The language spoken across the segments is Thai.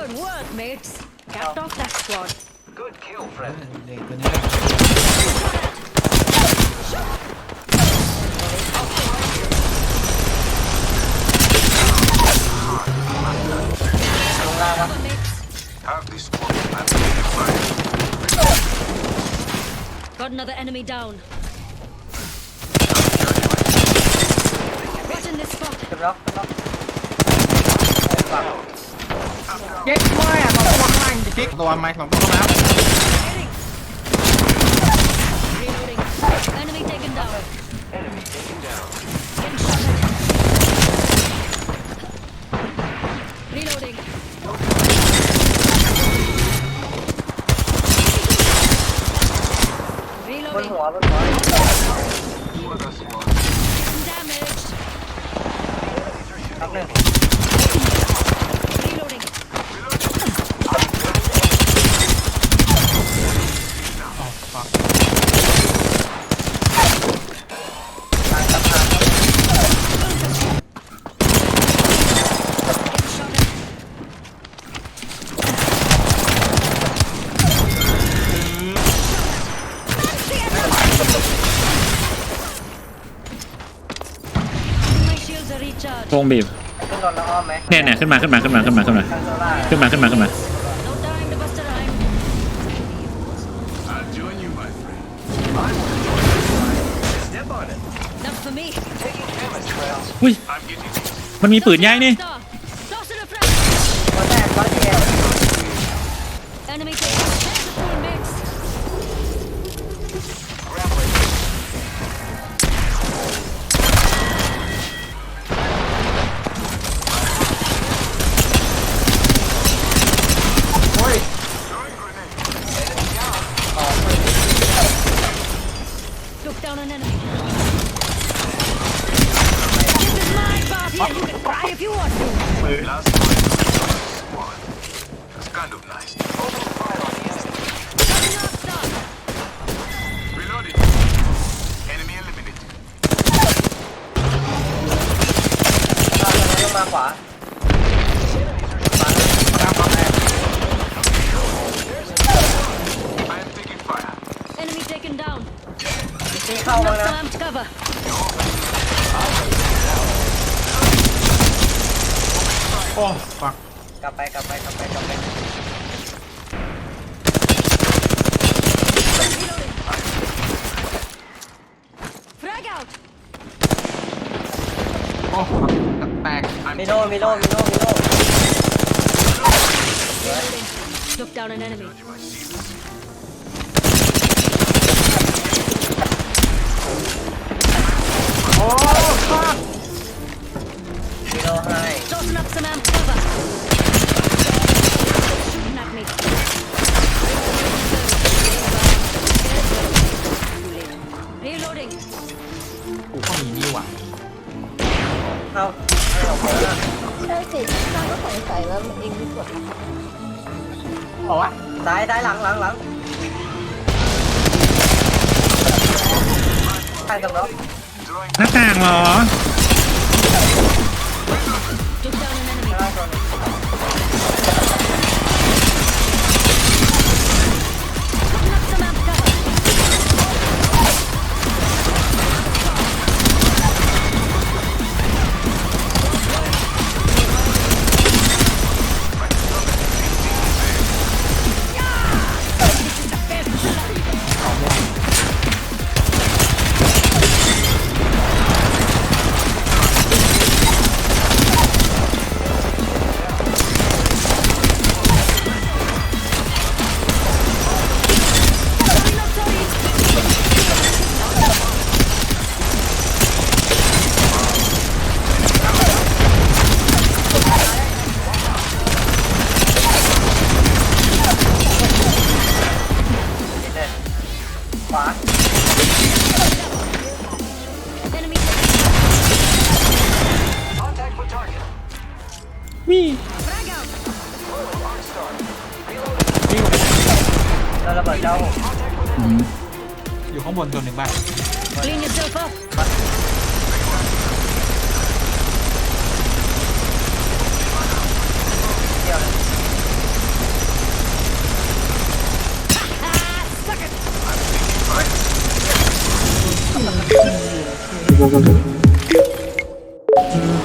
Good work, mates. Capped off that squad. Good kill, friend. Got another enemy down. Watching this spot. เก็บล็อกเก็บล็อกฝั่งเก๊กไม่อะสองตัวข้างล่างจะเก๊กตัวไม้สองตัวแล้ว Reloading. Enemy taken down. Enemy taken down. Getting shot at. Reloading. Reloading. บนหัวบนหัว Two other squads. Getting damaged. ล็อกหนึ่ง Reloading. อ๋อฟัก ทางสะพาน Getting shot at. My shields are recharged. ว งบีบขึ้นรถแล้วอ้อมไหมเนี่ยเนี่ยขึ้นมาขึ้นมาขึ้นมาขึ้นมาขึ้นมาทางโซล่าขึ้นมาขึ้นมาขึ้นมา No time to bust a rhyme. I'll join you, my friend. I want to join you. Step on it. Not for me. Taking damage, trails. อุ้ย I'm getting this. มันมีปืนใหญ่นี่ Star. That's kind of nice. Open fire on the enemy. Not star. Reloading. Enemy eliminated. ตามลงมาขวาตามมาแม่ I am taking fire. Enemy taken down. ตีเข้ามา Not นะ slammed cover. โอ้ ฟัก กลับไปกลับไปกลับไปกลับไป โล่มีโล่มีโล่มีโล่ Reloading. Took down an enemy. taking my shields. โอ้ฟัก มีโล่ให้ Tossing up some amp cover. Shooting at me. Reloading. กูก็มีนี่หว่า เข้าให้ออกมาแล้ว ใช่สิข้าก็สงสัยแล้วเองไม่กดบอาวะซ้ายซ้ายหลังหลังหลังตายกับล็อก Throwing หน้าต่างเหรอ Whee! Đây là ở đâu? อยู่ข้างบนตัวหนึ่งบ้าง Clean yourself up. เดียวเลย Ah, suck it. โอ้โห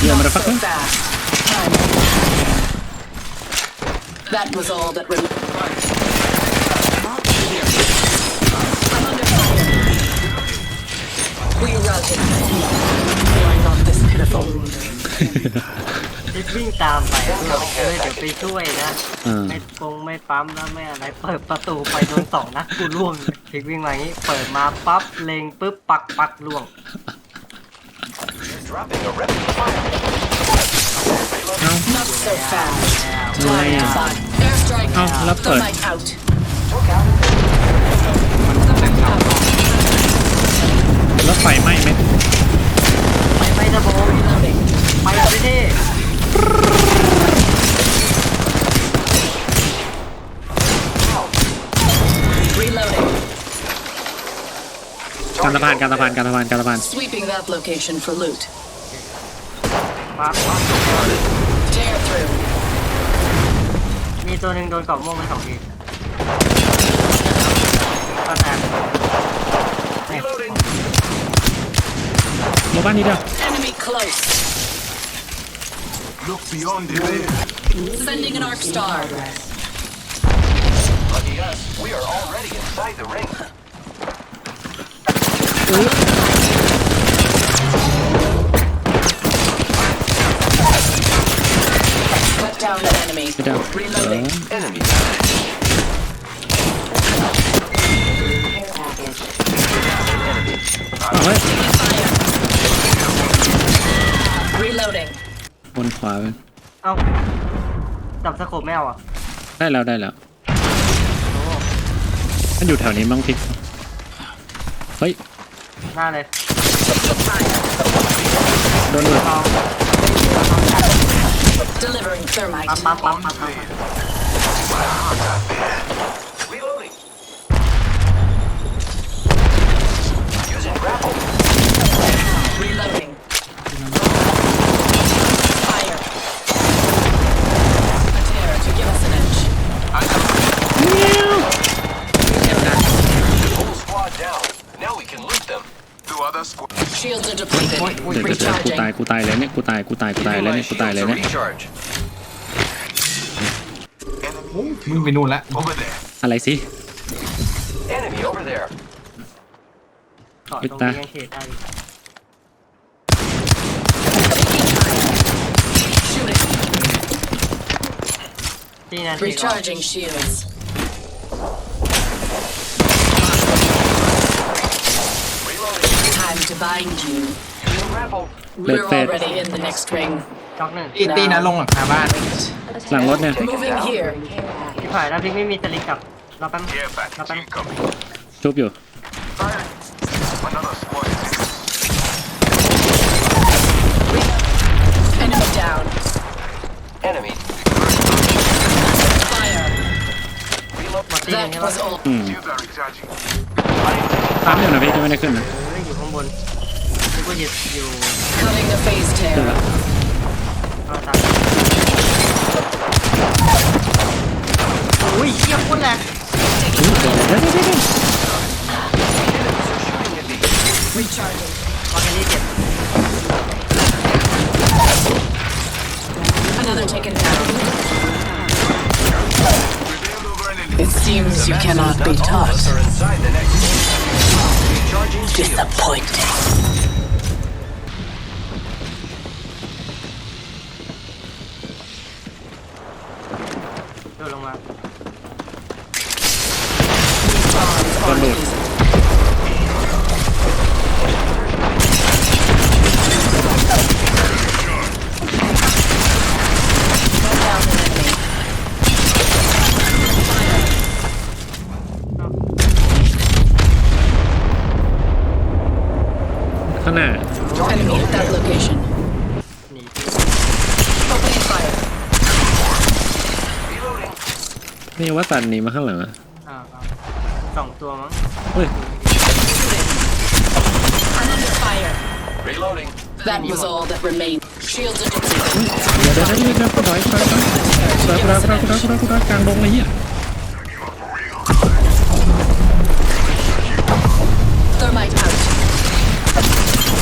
เยี่ยมมาฟัก So fast. That was all that remained. I'm under fire. We routed. They are not this pitiful. รีบวิ่งตามไปเออเดี๋ยวไปช่วยนะอ่าไม่ปงไม่ปั๊มแล้วไม่อะไร เปิดประตูไปโดนสองนัดกูล่วงพลิกวิ่งมาอย่างนี้ เปิดมาปั๊บ เล็งปุ๊บปักปักล่วง Dropping a rep No. Not so fast. Time. Airstrike Took out สะพานการสะพานการสะพานการสะพาน Sweeping that location for loot. ปั๊บปั๊บ Tear through. มีตัวหนึ่งโดนกรอบม่วงไปสองทีก็แตก Reloading. หมู่บ้านนี้เดียว Enemy close. Look beyond the veil. Sending an arc star. Lucky us, we are already inside the ring. Cut down an enemy. ไม่ได้เออ Reloading. Enemy. เอาเฮ้ย Reloading. บนขวาไปเอ้าจับสโคปไม่เอาอะได้แล้วได้แล้วมันอยู่แถวนี้บ้างพิกเฮ้ย หน้าเลย โดนหลุด เอา Delivering ปั๊ม thermite. ปั๊มปั๊มปั๊มปั๊ม Reloading. Using grapple. Two other squad. Shields are depleted. เดี๋ยวเดี๋ยวเดี๋ยวกูตาย Recharging. กูตายเลยเนี่ยกูตายกูตายกูตายเลยเนี่ยกูตายเลยเนี่ย recharge. มึงไปนู่นแล้ว Over there. อะไรสิ Enemy over there. เกาะตรงนี้ยังเขตได้อยู่ Shooting. ที่นั่นเขต Recharging shields. Time to bind you. Grapple. Let We're fed. already in the next ring. จ็อกหนึ่ง ตีตีนะลงหลังคาบ้าน หลังรถเนี่ย Moving here. ที่ผ่านแล้วพี่ไม่มีสลิงกลับเราแป๊บ Care เราแป๊บ package incoming. ชุบอยู่ Fire. Another squad is in. Enemy down. Enemy. Fire. หมดตีหนึ่ง That ใช่ปะ was all. อืม Shields are recharging. ปั๊มอยู่นะพี่จะไม่ได้ขึ้นนะ นนึกว่าอยู่อยู่ Cutting the phase เจอ tear. แล้ว เอาตามอุ้ยเชี่ยโคตรแรง อุ๊ยเดี๋ยวเดี๋ยวเดี๋ยวเดี๋ยว Recharging. วาเกลี่เจ็บ Another taken down. Prevailed over an enemy. It seems you cannot be All of taught. us are inside the next ring. Recharging shields. Disappointing. สันนีมาข้างหลังอะอ่าอ่าสองตัวมั้งเฮ้ย I'm under fire. Reloading. That was all that remained. Shields are depleted. เดี๋ยวเดี๋ยวเดี๋ยวเดี๋ยวกูถอยถอยถอยถอยกูถอยกูถอยกูถอยกูถอยกูถอยกลางดงเลยเฮีย Thermite out.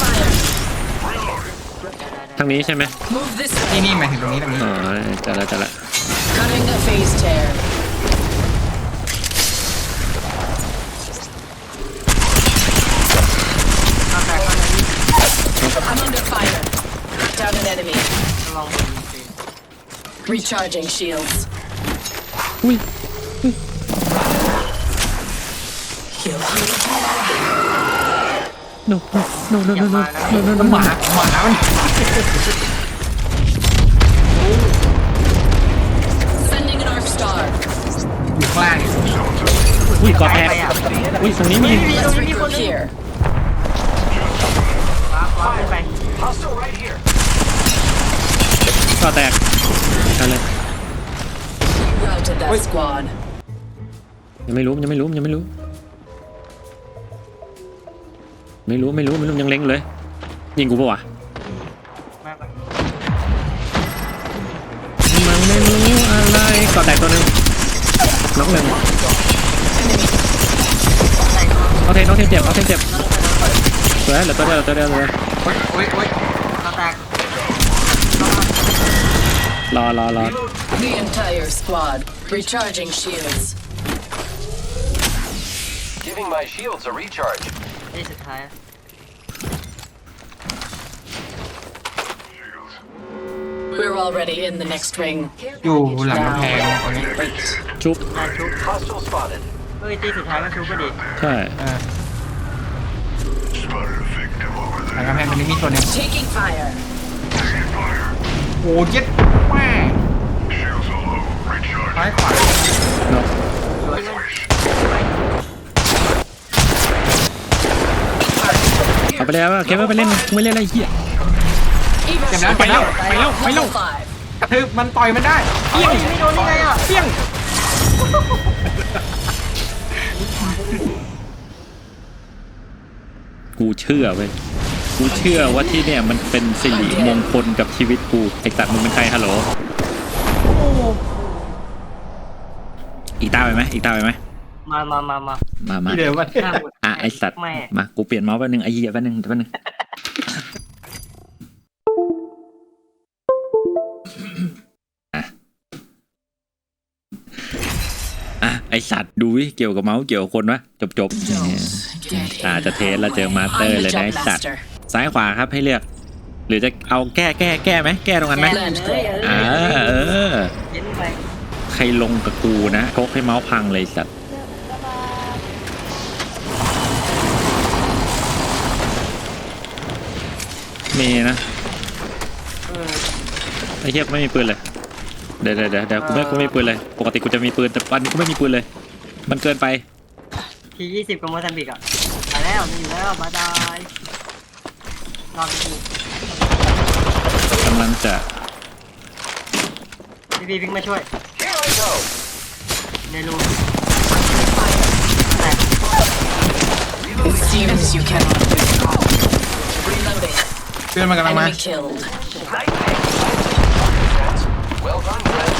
Fire. ทางนี้ใช่ไหม Move this นี่ way. นี่หมายถึงตรงนี้ตรงนี้อ๋อจะละจะละ Cutting a phase tear. Recharging shields. อุ้ย Kill. no no no no no no no no หมาหมามัน Sending an arc star. อยู่ข้างล่าง อุ้ยกอแตก ไปอ่ะ อุ้ยตรงนี้มี Let's regroup here. ว้าบว้าบขึ้นไป Hostile right here. กอแตกไปเลย Routed that squad. ยังไม่รู้ยังไม่รู้ยังไม่รู้ ไม่รู้ไม่รู้ไม่รู้ยังเล็งเลย ยิงกูปะวะมากไปมันไม่รู้อะไรกอแตกตัวหนึ่งน้องหนึ่งเอาเทนเอาเทนเจ็บเอาเทนเจ็บสวยเหลือตัวเดียวเหลือตัวเดียวเลยโอ๊ยโอ๊ย รอรอรอ The entire squad. Recharging shields. Giving my shields a recharge. ที่สุดท้าย We're already in the next ring. อยู่หลังกำแพงตรงนี้ Wait. ชุบ ได้ชุบ Hostile spotted. เฮ้ยที่สุดท้ายก็ชุบก็ดี ใช่ เออหลังกำแพงตรงนี้มีตัวหนึ่ง Taking fire. โอ้เย็ดแม่ ซ้ายขวาเนาะเอาไปแล้วเคมไปเล่นไม่เล่นอะไรเหี้ย Evo เก็บแล้วไปแล้วไปแล้วไปแล้ว Level five. กระทืบมันต่อยมันได้เฮ้ยไม่โดนได้ไงอะเปี้ยงกูเชื่อเว้ยกูเชื่อว่าที่เนี่ยมันเป็นสิริมงคลกับชีวิตกูไอ้สัตว์มึงเป็นใครฮัลโหล อีกตาไปไหมอีกตาไปไหมมามามามามามาที่เดิมวะห้าหมดอะไอสัตว์แม่มากูเปลี่ยนเมาส์แป๊บนึงไอ้เหี้ยแป๊บนึงแป๊บนึงอะอะไอสัตว์ดูวิเกี่ยวกับเมาส์เกี่ยวกับคนวะจบจบๆเนี่ย Get อ่า in. จะเทสแล้วเจอมาสเตอร์ I'm เล the ยนะไอ jump สัตว์ master. ซ้ายขวาครับให้เลือก หรือจะเอาแก้แก้แก้ไหมแก้ตรงนั้นไหม Land there. อ่าเออเย็นไป ใครลงกับกูนะทกให้เมาส์พังเลยสัตว์ระบาดมีนะเออไอ้เหี้ยกูไม่มีปืนเลยเดี๋ยวเดี๋ยวเดี๋ยวเดี๋ยวกูไม่กูไม่มีปืนเลย ปกติกูจะมีปืนแต่ปันนี้กูไม่มีปืนเลย มันเกินไปทียี่สิบกับโมซัมบิกอะมาแล้วมันอยู่แล้วมาได้รอดกูกำลังจะพี่พีพิงมาช่วย Here I go. ในรู It seems you cannot lose. Reloading. เพื่อนมันกำลังมา Enemy killed. Well done, friends.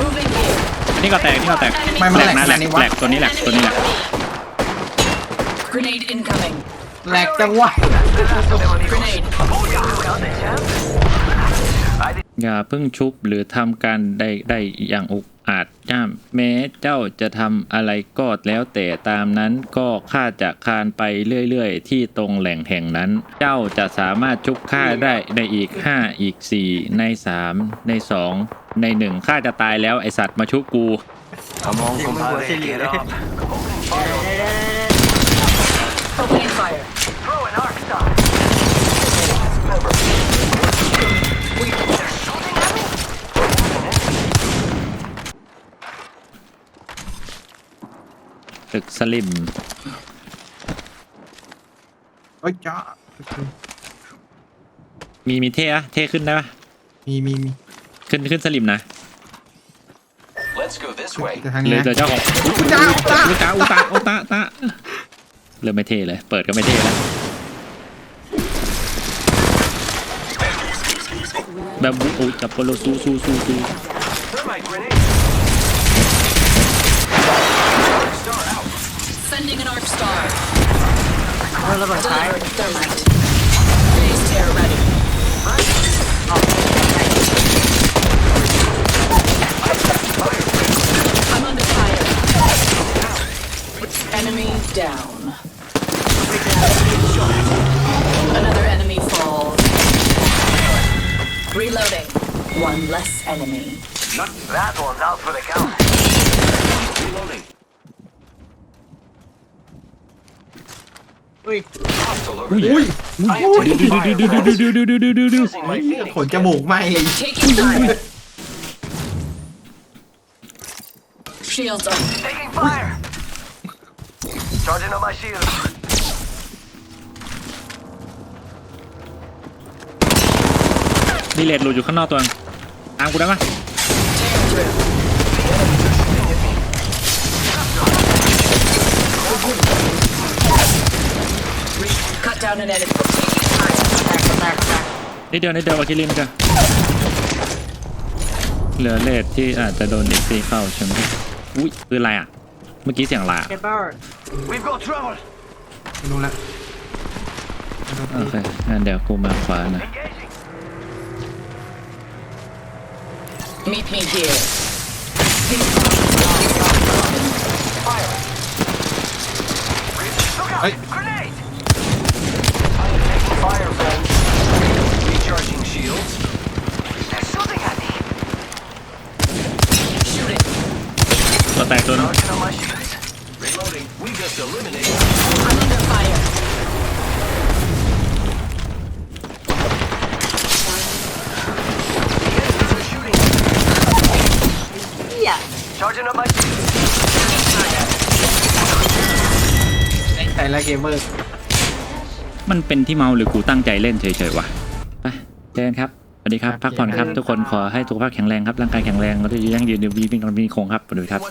Moving here. อันนี้ก็แตกอันนี่ก็แตก ไม่มัน แหล แหล ก ก นะ ข แหล นาด ก นี้ แหล วะ กตัวนี้แหลกตัวนี้แหลก Grenade incoming. แหลกจังวะ Grenade. อย่าเพิ่งชุบหรือทำการใดได้อย่างอุกอาจย่ามแม้เจ้าจะทำอะไรก็แล้วแต่ตามนั้นก็ข้าจะคานไปเรื่อยๆ ที่ตรงแหล่งแห่งนั้น เจ้าจะสามารถชุบข้าได้ในอีก 5 อีก 4 ใน 3 ใน 2 ใน 1ข้าจะตายแล้วไอสัตว์มาชุบกู Come on, เสียงมันหัวเสียเหลือเลย ตึกสลิมอ้ยจ้ามีมีเท่อะเท่ขึ้นได้ปะมีมีมีขึ้นขึ้นสลิมนะ Let's go this way. จะทางหนี้รือนะจะเจ้าของอุจ้าอุจ้าอุตาอุตาอุตาตาเริ่มไม่เท่เลย เปิดก็ไม่เท่แล้วแบบบุโอจับโปโลซูซูซูซู Thermite Delivering fire. Ready. Enemy down. Another enemy falls. Reloading. One less enemy. Not that one's out for the count. Reloading. อุ้ย Hostile over อุ้ย there. I am อุ้ย taking ดู fire. ดูดูดูดูดูดูดู Using my ข Phoenix. นจมูกไหมไอ้ Taking fire. Shields up. Taking fire. Charging on my shield. มีเลดหลุดอยู่ข้างน Down an enemy. Taking fire. แตกแตกแตกนิดเดียวนิดเดียววาคิรินกันเหลือเลดที่อาจจะโดนอีกตีเข้าใช่ไหมอุ้ยคืออะไรอะ เมื่อกี้เสียงอะไรอะเกเบอร์ We've got trouble. ไม่รู้ละโอเคงั้นเดี๋ยวกูมาขวานะ Engaging. Meet me here. Fire. Look out! Grenade! I am taking fire, friends. Recharging shields. They're shooting at me. Shooting. ตัวแตกตัวนึง Charging on my shields. Reloading. We just eliminated. I'm under fire. Enemies are shooting. เฮีย Charging on my shields. แต่ละเกมเมอร์ มันเป็นที่เมาหรือกูตั้งใจเล่นเฉยๆวะไปเจอกันครับสวัสดีครับพักผ่อนครับทุกคนขอให้สุขภาพแข็งแรงครับร่างกายแข็งแรงแล้วก็ยั่งยืนมีวิ่งกันมีโคงครับสวัสดีครับ